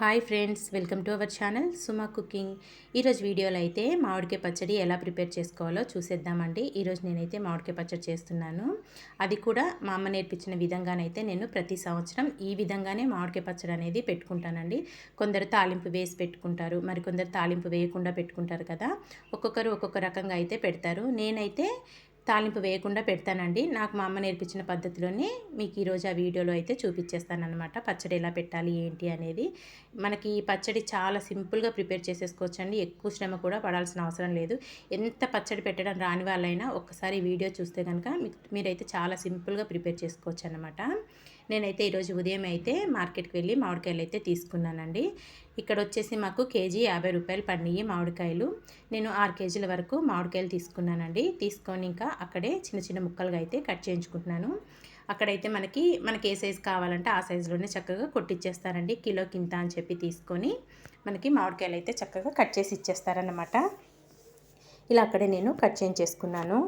Hi friends welcome to our channel Suma cooking ఈరోజు వీడియోలో అయితే మామిడికాయ పచ్చడి ఎలా ప్రిపేర్ చేసుకోవాలో చూసేద్దామండి. ఈరోజు నేనైతే మామిడికాయ పచ్చడి చేస్తున్నాను. అది కూడా మా అమ్మ నేర్పించిన విధంగానైతే నేను ప్రతి సంవత్సరం ఈ విధంగానే మామిడికాయ పచ్చడి అనేది పెట్టుకుంటానండి. కొందరు తాలింపు వేసి పెట్టుకుంటారు మరి కొందరు తాలింపు వేయకుండా పెట్టుకుంటారు కదా. ఒక్కొక్కరు ఒక్కొక్క రకంగా అయితే పెడతారు. నేనైతే తాలింపు వేయకుండా పెడతానండి. నాకు మా అమ్మ నేర్పించిన పద్ధతిలోనే మీకు ఈరోజు ఆ వీడియోలో అయితే చూపించేస్తానమాట పచ్చడి ఎలా పెట్టాలి ఏంటి అనేది. మనకి ఈ పచ్చడి చాలా సింపుల్గా ప్రిపేర్ చేసేసుకోవచ్చండి. ఎక్కువ శ్రమ కూడా పడాల్సిన అవసరం లేదు. ఎంత పచ్చడి పెట్టడం రాని వాళ్ళైనా ఒక్కసారి వీడియో చూస్తే కనుక మీరైతే చాలా సింపుల్గా ప్రిపేర్ చేసుకోవచ్చు అనమాట నేనైతే ఈరోజు ఉదయం అయితే మార్కెట్కి వెళ్ళి మామిడికాయలు అయితే తీసుకున్నానండి. ఇక్కడ వచ్చేసి మాకు కేజీ యాభై రూపాయలు పడినాయి మామిడికాయలు. నేను ఆరు కేజీల వరకు మామిడికాయలు తీసుకున్నానండి. తీసుకొని ఇంకా అక్కడే చిన్న చిన్న ముక్కలుగా అయితే కట్ చేయించుకుంటున్నాను. అక్కడైతే మనకి మనకి ఏ సైజు కావాలంటే ఆ సైజులోనే చక్కగా కొట్టిచ్చేస్తారండి. కిలో కింత అని చెప్పి తీసుకొని మనకి మామిడికాయలు అయితే చక్కగా కట్ చేసి ఇచ్చేస్తారన్నమాట. ఇలా అక్కడే నేను కట్ చేయించేసుకున్నాను.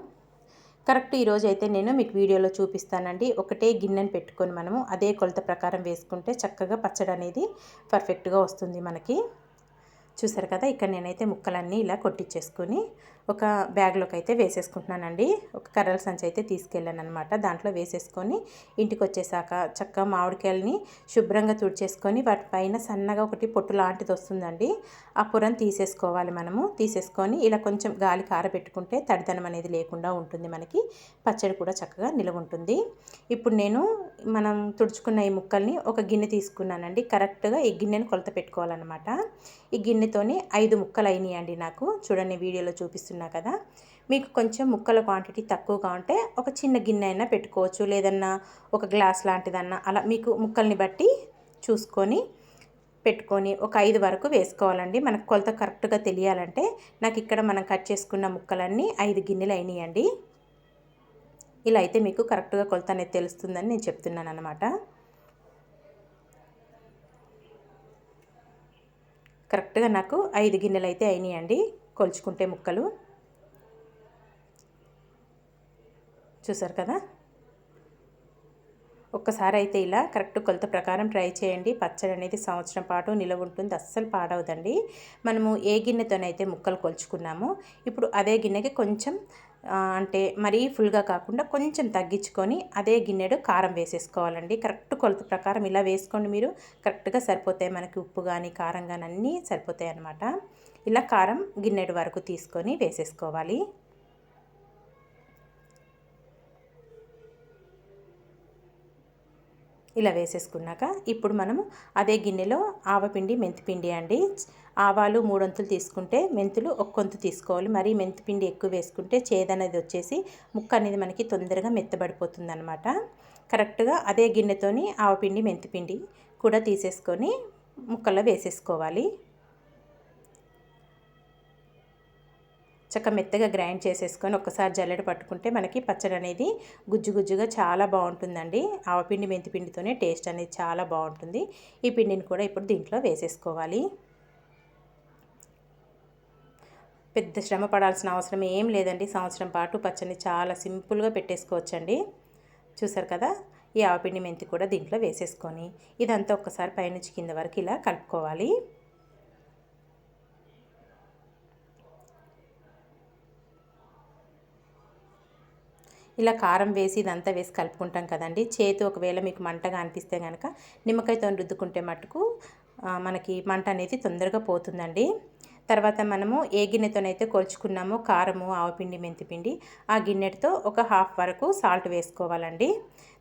కరెక్ట్ ఈరోజు అయితే నేను మీకు వీడియోలో చూపిస్తానండి. ఒకటే గిన్నెను పెట్టుకొని మనము అదే కొలత ప్రకారం వేసుకుంటే చక్కగా పచ్చడి అనేది పర్ఫెక్ట్గా వస్తుంది మనకి. చూసారు కదా ఇక్కడ నేనైతే ముక్కలన్నీ ఇలా కొట్టించేసుకొని ఒక బ్యాగ్లోకి అయితే వేసేసుకుంటున్నానండి. ఒక కర్రల సంచి అయితే తీసుకెళ్ళాను అనమాట దాంట్లో వేసేసుకొని ఇంటికి వచ్చేసాక చక్కగా మామిడికాయలని శుభ్రంగా తుడిచేసుకొని వాటిపైన సన్నగా ఒకటి పొట్టు లాంటిది వస్తుందండి. ఆ పొరను తీసేసుకోవాలి మనము. తీసేసుకొని ఇలా కొంచెం గాలి కారబెట్టుకుంటే తడిదనం అనేది లేకుండా ఉంటుంది మనకి. పచ్చడి కూడా చక్కగా నిలవ ఉంటుంది. ఇప్పుడు నేను మనం తుడుచుకున్న ఈ ముక్కల్ని ఒక గిన్నె తీసుకున్నానండి. కరెక్ట్గా ఈ గిన్నెను కొలత పెట్టుకోవాలన్నమాట. ఈ గిన్నెతోని ఐదు ముక్కలు అయినాయండి నాకు. చూడండి వీడియోలో చూపిస్తున్నాను చూపిస్తున్నా కదా. మీకు కొంచెం ముక్కల క్వాంటిటీ తక్కువగా ఉంటే ఒక చిన్న గిన్నె అయినా పెట్టుకోవచ్చు. లేదన్నా ఒక గ్లాస్ లాంటిదన్నా. అలా మీకు ముక్కల్ని బట్టి చూసుకొని పెట్టుకొని ఒక ఐదు వరకు వేసుకోవాలండి. మనకు కొలత కరెక్ట్గా తెలియాలంటే నాకు ఇక్కడ మనం కట్ చేసుకున్న ముక్కలన్నీ ఐదు గిన్నెలు అయినాయండి. ఇలా అయితే మీకు కరెక్ట్గా కొలత అనేది తెలుస్తుందని నేను చెప్తున్నాను అనమాట కరెక్ట్గా నాకు ఐదు గిన్నెలు అయితే అయినాయండి. కొలుచుకుంటే ముక్కలు. చూసారు కదా? ఒక్కసారి అయితే ఇలా కరెక్ట్ కొలత ప్రకారం ట్రై చేయండి. పచ్చడి అనేది సంవత్సరం పాటు నిలవ ఉంటుంది. అస్సలు పాడవదండి. మనము ఏ గిన్నెతోనైతే ముక్కలు కొలుచుకున్నామో ఇప్పుడు అదే గిన్నెకి కొంచెం అంటే మరీ ఫుల్గా కాకుండా కొంచెం తగ్గించుకొని అదే గిన్నెడు కారం వేసేసుకోవాలండి. కరెక్ట్ కొలత ప్రకారం ఇలా వేసుకోండి మీరు. కరెక్ట్గా సరిపోతాయి మనకి ఉప్పు కానీ కారం కానీ అన్నీ సరిపోతాయి అన్నమాట ఇలా కారం గిన్నెడు వరకు తీసుకొని వేసేసుకోవాలి. ఇలా వేసేసుకున్నాక ఇప్పుడు మనము అదే గిన్నెలో ఆవపిండి మెంతిపిండి అండి. ఆవాలు మూడొంతులు తీసుకుంటే మెంతులు ఒక్కొంతు తీసుకోవాలి. మరి మెంతిపిండి ఎక్కువ వేసుకుంటే చేదనేది వచ్చేసి ముక్క అనేది మనకి తొందరగా మెత్తబడిపోతుంది అనమాట కరెక్ట్గా అదే గిన్నెతోని ఆవపిండి మెంతిపిండి కూడా తీసేసుకొని ముక్కల్లో వేసేసుకోవాలి. చక్క మెత్తగా గ్రైండ్ చేసేసుకొని ఒకసారి జల్లెడ పట్టుకుంటే మనకి పచ్చడి అనేది గుజ్జు గుజ్జుగా చాలా బాగుంటుందండి. ఆవపిండి మెంతిపిండితోనే టేస్ట్ అనేది చాలా బాగుంటుంది. ఈ పిండిని కూడా ఇప్పుడు దీంట్లో వేసేసుకోవాలి. పెద్ద శ్రమ పడాల్సిన అవసరం ఏం లేదండి. సంవత్సరం పాటు పచ్చడిని చాలా సింపుల్గా పెట్టేసుకోవచ్చండి. చూసారు కదా? ఈ ఆవపిండి మెంతి కూడా దీంట్లో వేసేసుకొని ఇదంతా ఒక్కసారి పైనుంచి కింద వరకు ఇలా కలుపుకోవాలి. ఇలా కారం వేసి ఇదంతా వేసి కలుపుకుంటాం కదండి. చేతి ఒకవేళ మీకు మంటగా అనిపిస్తే కనుక నిమ్మకాయతో రుద్దుకుంటే మటుకు మనకి మంట అనేది తొందరగా పోతుందండి. తర్వాత మనము ఏ గిన్నెతోనైతే కొలుచుకున్నామో కారము ఆవపిండి మెంతిపిండి ఆ గిన్నెతో ఒక హాఫ్ వరకు సాల్ట్ వేసుకోవాలండి.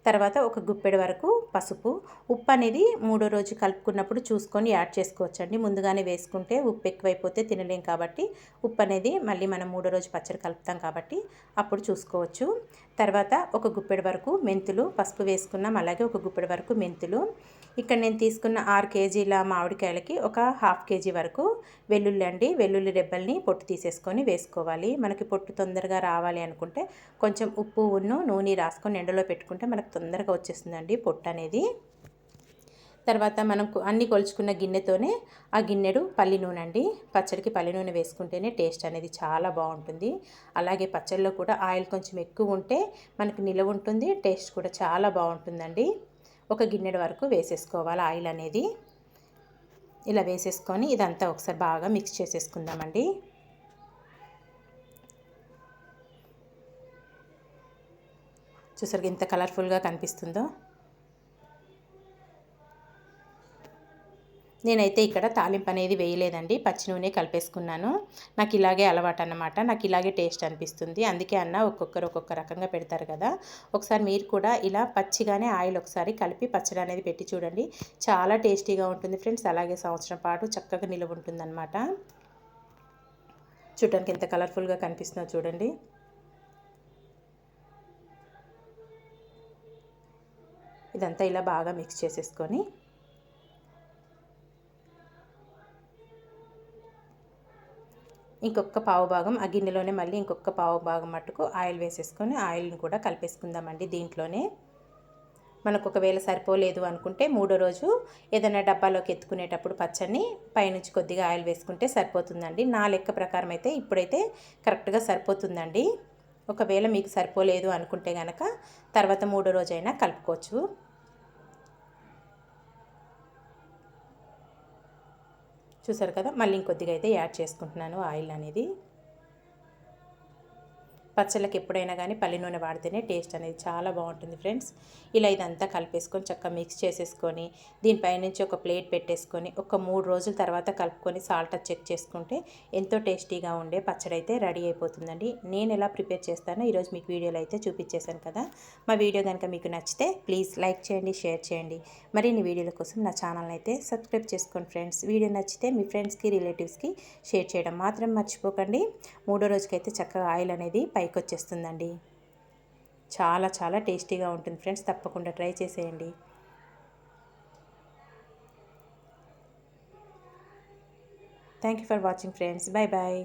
తర్వాత ఒక గుప్పెడు వరకు పసుపు. ఉప్పు అనేది మూడో రోజు కలుపుకున్నప్పుడు చూసుకొని యాడ్ చేసుకోవచ్చండి. ముందుగానే వేసుకుంటే ఉప్పు ఎక్కువైపోతే తినలేం కాబట్టి ఉప్పు అనేది మళ్ళీ మనం మూడో రోజు పచ్చడి కలుపుతాం కాబట్టి అప్పుడు చూసుకోవచ్చు. తర్వాత ఒక గుప్పెడు వరకు మెంతులు పసుపు వేసుకున్నాం. అలాగే ఒక గుప్పెడు వరకు మెంతులు. ఇక్కడ నేను తీసుకున్న ఆరు కేజీల మామిడికాయలకి ఒక హాఫ్ కేజీ వరకు వెల్లుల్లి అండి. వెల్లుల్లి రెబ్బల్ని పొట్టు తీసేసుకొని వేసుకోవాలి. మనకి పొట్టు తొందరగా రావాలి అనుకుంటే కొంచెం ఉప్పు ఉన్ను నూనె రాసుకొని ఎండలో పెట్టుకుంటే మనకు తొందరగా వచ్చేస్తుందండి పొట్టు అనేది. తర్వాత మనం అన్ని కొలుచుకున్న గిన్నెతోనే ఆ గిన్నెడు పల్లి నూనె అండి పచ్చడికి పల్లి నూనె వేసుకుంటేనే టేస్ట్ అనేది చాలా బాగుంటుంది. అలాగే పచ్చడిలో కూడా ఆయిల్ కొంచెం ఎక్కువ ఉంటే మనకు నిలవ ఉంటుంది టేస్ట్ కూడా చాలా బాగుంటుందండి. ఒక గిన్నెడు వరకు వేసేసుకోవాలి ఆయిల్ అనేది. ఇలా వేసేసుకొని ఇదంతా ఒకసారి బాగా మిక్స్ చేసేసుకుందామండి. చూసారు ఇంత కలర్ఫుల్గా కనిపిస్తుందో. నేనైతే ఇక్కడ తాలింపు అనేది వేయలేదండి. పచ్చి నూనె కలిపేసుకున్నాను. నాకు ఇలాగే అలవాటు అన్నమాట నాకు ఇలాగే టేస్ట్ అనిపిస్తుంది. అందుకే అన్న ఒక్కొక్కరు ఒక్కొక్క రకంగా పెడతారు కదా. ఒకసారి మీరు కూడా ఇలా పచ్చిగానే ఆయిల్ ఒకసారి కలిపి పచ్చడి అనేది పెట్టి చూడండి. చాలా టేస్టీగా ఉంటుంది ఫ్రెండ్స్. అలాగే సంవత్సరం పాటు చక్కగా నిలువ ఉంటుందన్నమాట. చూడడానికి ఎంత కలర్ఫుల్గా కనిపిస్తుందో చూడండి. ఇదంతా ఇలా బాగా మిక్స్ చేసేసుకొని ఇంకొక పావు భాగం ఆ గిన్నెలోనే మళ్ళీ ఇంకొక పావు భాగం మట్టుకు ఆయిల్ వేసేసుకొని ఆయిల్ని కూడా కలిపేసుకుందామండి దీంట్లోనే. మనకు ఒకవేళ సరిపోలేదు అనుకుంటే మూడో రోజు ఏదైనా డబ్బాలోకి ఎత్తుకునేటప్పుడు పచ్చడిని పైనుంచి కొద్దిగా ఆయిల్ వేసుకుంటే సరిపోతుందండి. నా లెక్క ప్రకారం అయితే ఇప్పుడైతే కరెక్ట్గా సరిపోతుందండి. ఒకవేళ మీకు సరిపోలేదు అనుకుంటే కనుక తర్వాత మూడో రోజైనా కలుపుకోవచ్చు. చూసారు కదా? మళ్ళీ ఇంకొద్దిగా అయితే యాడ్ చేసుకుంటున్నాను ఆయిల్ అనేది. పచ్చళ్ళకి ఎప్పుడైనా కానీ పల్లి నూనె వాడితేనే టేస్ట్ అనేది చాలా బాగుంటుంది ఫ్రెండ్స్. ఇలా ఇదంతా కలిపేసుకొని చక్కగా మిక్స్ చేసేసుకొని దీనిపైనుంచి ఒక ప్లేట్ పెట్టేసుకొని ఒక మూడు రోజుల తర్వాత కలుపుకొని సాల్ట్ చెక్ చేసుకుంటే ఎంతో టేస్టీగా ఉండే పచ్చడి అయితే రెడీ అయిపోతుందండి. నేను ఎలా ప్రిపేర్ చేస్తానో ఈరోజు మీకు వీడియోలో అయితే చూపించేశాను కదా. మా వీడియో కనుక మీకు నచ్చితే ప్లీజ్ లైక్ చేయండి షేర్ చేయండి. మరిన్ని వీడియోల కోసం నా ఛానల్ని అయితే సబ్స్క్రైబ్ చేసుకోండి ఫ్రెండ్స్. వీడియో నచ్చితే మీ ఫ్రెండ్స్కి రిలేటివ్స్కి షేర్ చేయడం మాత్రం మర్చిపోకండి. మూడో రోజుకైతే చక్కగా ఆయిల్ అనేది పైకి వచ్చేస్తుందండి చాలా చాలా టేస్టీగా ఉంటుంది ఫ్రెండ్స్. తప్పకుండా ట్రై చేసేయండి. Thank you for watching friends. Bye bye